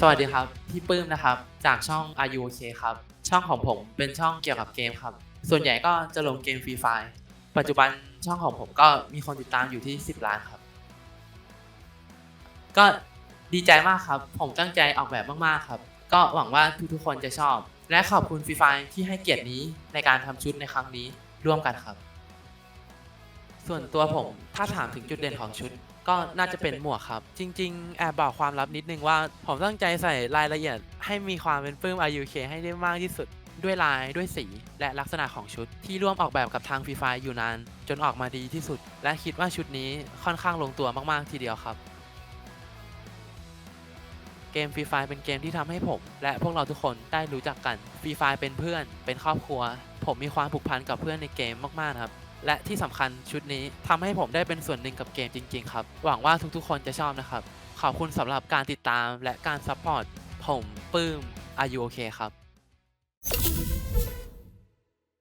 สวัสดีครับพี่ปื้มนะครับ จากช่อง r u o k ครับ ช่องของผมเป็นช่องเกี่ยวกับเกมครับ ส่วนใหญ่ก็จะลงเกมฟรีไฟปัจจุบันช่องของผมก็มีคนติดตามอยู่ที่ 10 ล้านครับ ก็ดีใจมากครับ ผมตั้งใจออกแบบมากๆครับ ก็หวังว่าทุกๆคนจะชอบ และขอบคุณฟรีไฟที่ให้เกียรตินี้ในการทำชุดในครั้งนี้ร่วมกันครับ ส่วนตัวผมถ้าถามถึงจุดเด่นของชุด ก็น่าจะเป็นหมวกครับ จริง ๆ แอบบอกความลับนิดนึงว่า ผมตั้งใจใส่รายละเอียดให้มีความเป็นปื้ม RUK ให้ได้มากที่สุด ด้วยลายด้วยสี และลักษณะของชุด ที่ร่วมออกแบบกับทางฟรีไฟอยู่นาน จนออกมาดีที่สุด และคิดว่าชุดนี้ค่อนข้างลงตัวมากๆทีเดียวครับ เกมฟรีไฟเป็นเกมที่ทำให้ผม และพวกเราทุกคนได้รู้จักกันฟรีไฟเป็นเพื่อน เป็นครอบครัว ผมมีความผูกพันกับเพื่อนในเกมมากๆนะครับ และที่สำคัญชุดนี้ทำให้ผมได้เป็นส่วนหนึ่งกับเกมจริง ๆ ครับ หวังว่าทุกๆ คนจะชอบนะครับ ขอบคุณสำหรับการติดตามและการซัพพอร์ตผมปื้มอายุโอเคครับ